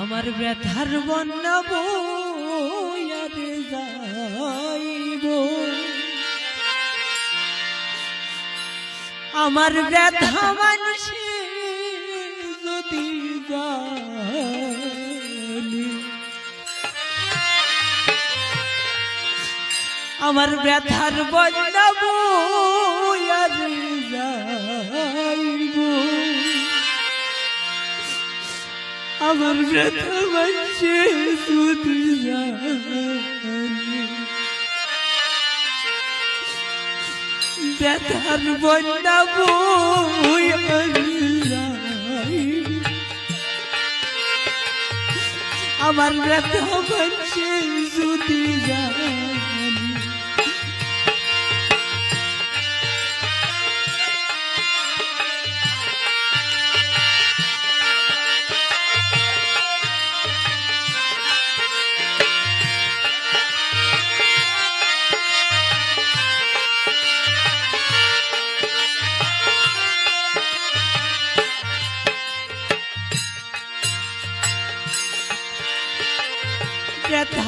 আমার ব্যথার বন্যা আমার ব্যথা মানুষের আমার ব্যথার যাইব। আমার ব্যথা জানে। ব্যথার বই আমার ব্যথা মানছে শুধু জানে।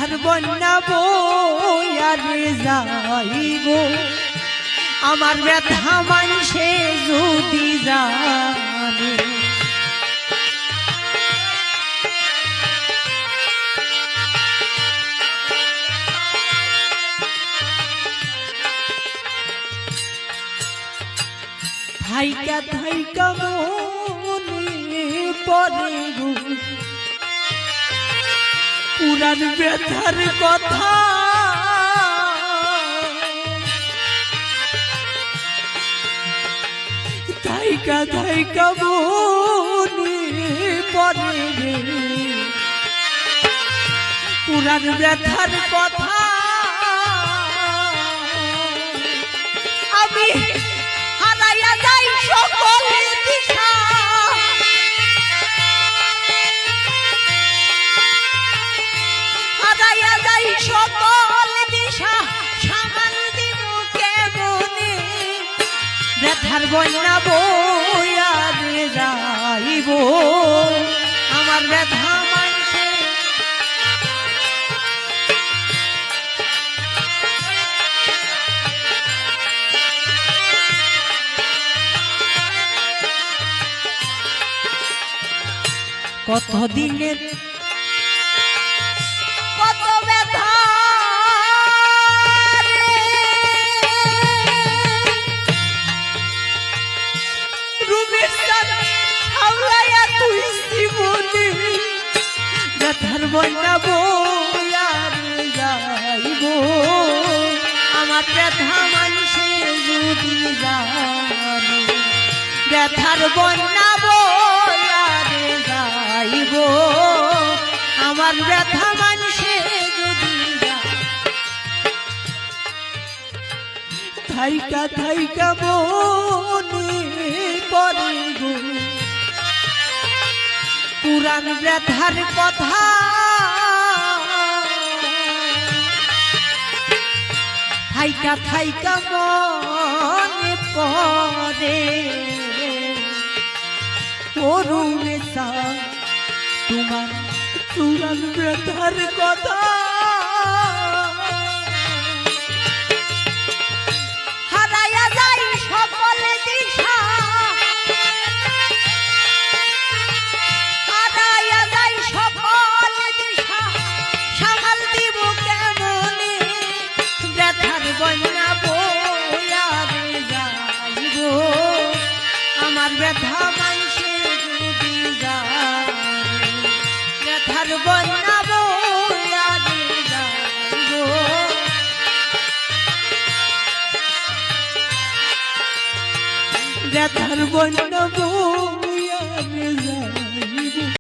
ব্যথার বন্যা বইয়ারে যাইব। আমার ব্যথা মানুষে যদি জানে। থাইকা থাইকা মনে পড়ে গো পুরান ব্যথার কথা। ধাইকা ধাইকা মনে পড়ে রে। পুরান ব্যথার কথা। ব্যথার বন্যা বইয়ারে যাইব। আমার ব্যথা মানছে। কত ব্যথা ব্যথার বন্যা বইয়ারে যাইব। আমার ব্যথা মানুষে যদি জানে, থাইকা থাইকা মনে পড়ে পুরান ব্যথার কথা থাইকা থাইকা মনে পরে তরুণ তোমার পুরান ব্যথার কথা রাধার বন্য বউ